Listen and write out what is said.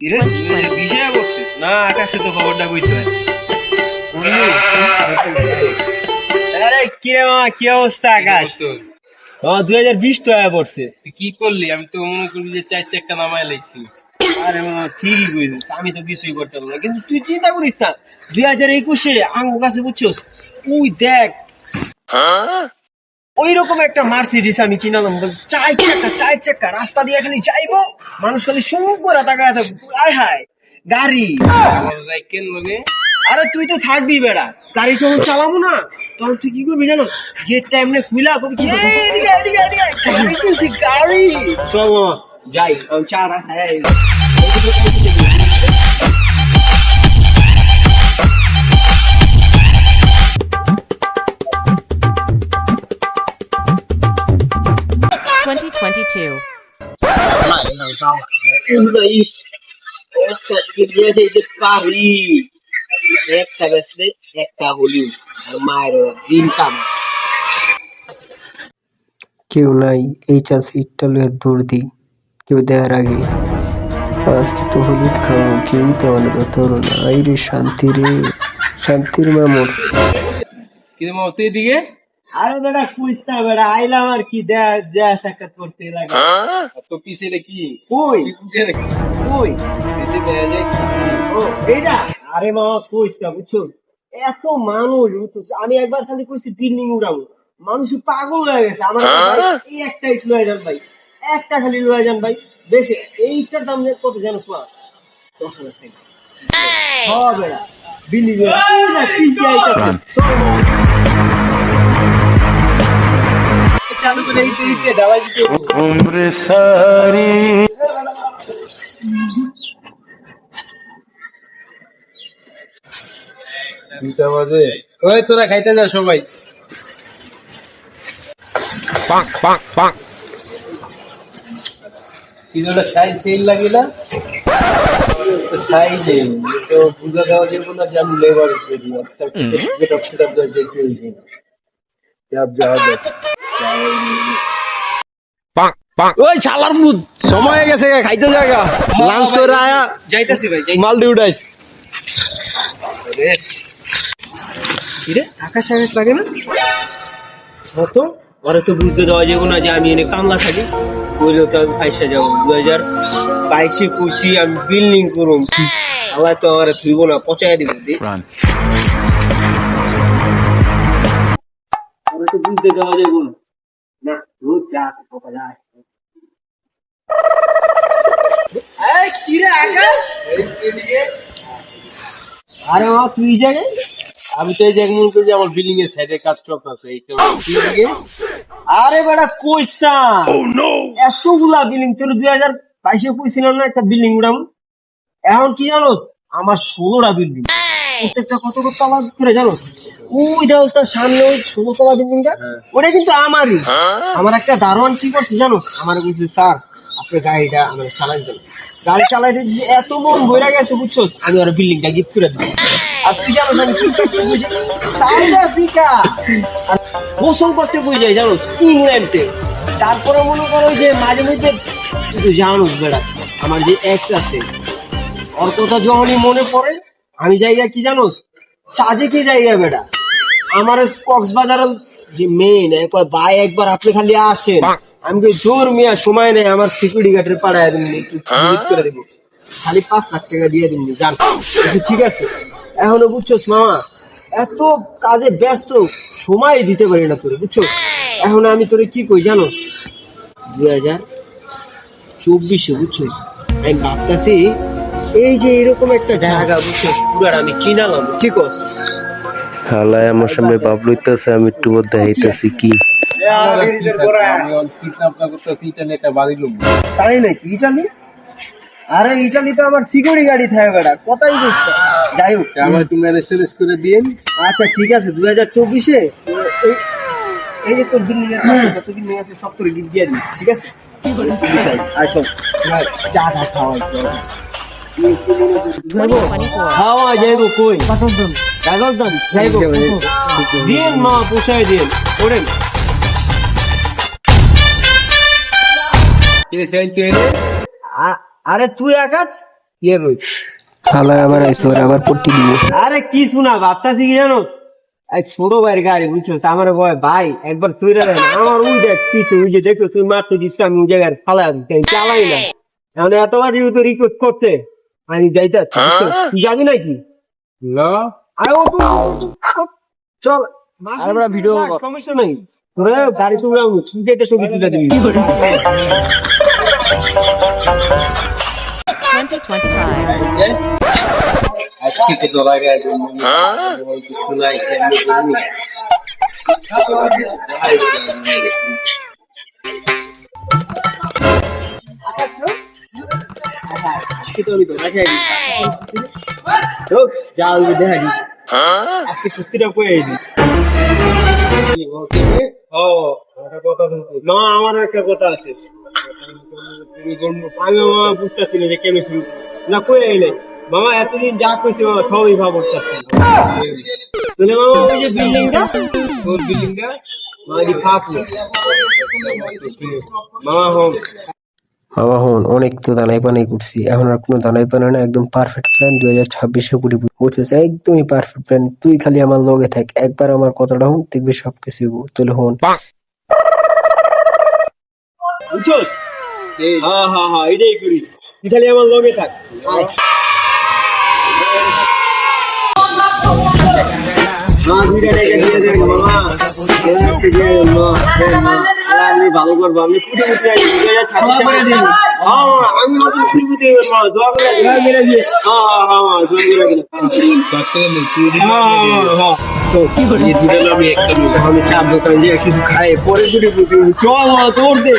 কিরে? করছিস? না আকাশে তো খবরটা বুঝতে আরে কি রে মামা কি অবস্থা আকাশ? ও দুই হাজার বিশ তো আয়া পড়ছে। তুই কি করলি? আমি তো মনে করবি যে চার চারটা নামায় লাগছি আরে মামা ঠিকই কইছিস আমি তো কিছুই করতাম না। কিন্তু তুই চিন্তা করিস না দুই হাজার একুশে আঙ্গু কাছে বুঝছস? তুই দেখ। ওই রকম একটা মার্সিডিস আমি কিনালাম বলছি চার চাকা চার চাকা রাস্তা দিয়ে এখানে যাইবো। মানুষ খালি সুমুখ তাকায় আয় হায় গাড়ি। আরে তুই তো থাকবি বেড়া। গাড়ি তো চালাবো না। তখন তুই কি করবি জানো গেটটা এমনি খুলা কবি কি গাড়ি। চলো যাই। চারা হ্যাঁ। কেউ নাই এই চান্সে ইটটা লয়ে দৌড় দিই। কেউ দেওয়ার আগে আজকে তো হলুদ খাব কেউই তো আমাদের কথা হলো এই রে শান্তি রে শান্তির মা মরছে। কিন্তু মা দিকে আরে বেটা কুইস্তা বেটা আইলাম আর কি সাক্ষাৎ করতে লাগে। তো পিছে এটা কি? কই? কই? এইটা আরে মামা বুঝছ? এত মানুষ বুঝছ? আমি একবার খালি কইছি বিল্ডিং উড়াবো। মানুষ পাগল হয়ে গেছে আমার এই একটা ইট লয়ে যান ভাই। একটা খালি লয়ে যান ভাই। বেশি এইটার দাম যে কত জানো শোয়া দশ হাজার টাকা। হবে বিল্ডিং দিতে দুইটা বাজে। ওই তোরা খাইতে যা সবাই। সাইজ সেল লাগে না তো পূজা দেওয়া যাবে না যে আমি লেবার করি আপ যেতে ওই শালার মুদ সময় হয়ে গেছে খাইতে জায়গা। লাঞ্চ করে আয়া যাইতাছি ভাই মাল ডিউটাইস কিরে আকাশ আকাশ লাগে না? কত ওরা তো বুঝতে দেওয়া যাব না যে আমি এনে কামলা থাকি বললেও তো আমি পয়সা যাব। দু হাজার বাইশে কুশি আমি বিল্ডিং করুম। আল্লাহ তো আমার থুইব না পচাই দিব। ওরা তো বুঝতে দেওয়া যাব না। আরে মা তুই জায়গায় আমি তো এই যে মনে করি আমার বিল্ডিং এর সাইডে কাজ চক আছে আরে বেটা কইস না এতগুলা বিল্ডিং তোর দুই হাজার বাইশে কইছিলাম না একটা বিল্ডিং উড়াম এখন কি জানো আমার ষোলোটা বিল্ডিং প্রত্যেকটা কত কত তলা করে জানো ওই দেখো তার সামনে ওই ষোলো তলা বিল্ডিংটা ওটা কিন্তু আমারই। আমার একটা দারোয়ান কি করছে জানো আমার বলছে স্যার আপনি গাড়িটা আমার চালাই দেন। গাড়ি চালাই দিয়েছি এত মন বইরা গেছে বুঝছ আমি ওর বিল্ডিংটা গিফট করে দিই আর তুই জানো আমি কি করতে বুঝি সাউথ আফ্রিকা গোসল করতে বুঝে যাই জানো ইংল্যান্ডে। তারপরে মনে করো যে মাঝে মধ্যে তুই জানোস বেড়া আমার যে এক্স আছে ওর কথা যখনই মনে পড়ে আমি জায়গা কি জানোস? সাজে কি জায়গা বেটা? আমার কক্সবাজার যে মেন একবার ভাই একবার আপনি খালি আসেন। আমি কি জোর মিয়া সময় নেই আমার সিকিউরিটি গার্ডের পাড়ায় দিন একটু ভিজিট করে দেবো। খালি পাঁচ লাখ টাকা দিয়ে দিন জান ঠিক আছে। এখনও বুঝছোস মামা এত কাজে ব্যস্ত সময় দিতে পারি না তোরে বুঝছ এখন আমি তোরে কি কই জানোস? দুই হাজার চব্বিশে বুঝছিস? আমি ভাবতেছি এই যে এরকম একটা জায়গা বুঝছিস পুরার আমি কিনালাম কি কস? হালায় আমার সামনে বাপ লইতেছে আমি একটু বোধ দেখাইতেছি কি? নিয়ে তাই নাকি? ইটালি? আরে ইটালি তো আমার সিকিউরিটি গাড়ি থাকে বেড়া কথাই বুঝতে যাই হোক। আমার একটু ম্যানেজ ট্যানেজ করে দিন আচ্ছা ঠিক আছে। দুই হাজার চব্বিশে এই যে তোর বিল্ডিং এর কাছে যত বিল্ডিং সব করে গিফট দিয়ে দিই ঠিক আছে? আচ্ছা চা খা খাওয়া Twenty twenty four. খাওয়া যাইব কই? যাইব দিন মা পোষায় দিন ওরেন রে আরে তুই আকাশ? কি হালা আবার আইসে আবার পট্টি দিব। আরে কি শোনা ভাবতাছি কি জানো? এই ছোট ভাইয়ের গাড়ি বুঝছ? আমার ভয় ভাই একবার তুই দেন। আমার ওই দেখ ওই যে দেখো তুই মারতে দিস আমি ওই জায়গায় ফালা দিই চালাই না। এখন এতবার ইউ তো রিকোয়েস্ট করতে আমি যাইতে তুই যাবি নাকি? না আরে ও তো চল। আরে বড় ভিডিও। সমস্যা নাই। তোরা গাড়ি তুলে তুই যেটা ছবি তুলে দিবি। আজকে তো তোলা করবি যা ওই দেখা দিস আজকে সত্যিটা কয়ে দিস ও একটা কথা বলছি। না আমার একটা কথা আছে। আমি মামা বুঝতেছি যে কেমন শুরু না কয়ে এলে। মামা এতদিন যা করছে মামা সবই ভাব করতেছি তাহলে মামা ওই যে বিল্ডিংটা? ওর বিল্ডিংটা? মামা দি মামা হোম বাবা হন অনেক তো দানাই পানাই করছি। এখন আর কোনো দানাই পানা না একদম পারফেক্ট প্ল্যান দুই হাজার ছাব্বিশে কুড়ি বুঝছিস একদমই পারফেক্ট প্ল্যান তুই খালি আমার লগে থাক একবার আমার কথাটা হন দেখবি সবকিছু তাহলে হন। হ্যাঁ হ্যাঁ হ্যাঁ এটাই করি। তুই খালি আমার লগে থাক। ভালো করব আমি চার দোকান দিয়ে শুধু খাই পরে চল তোর দে।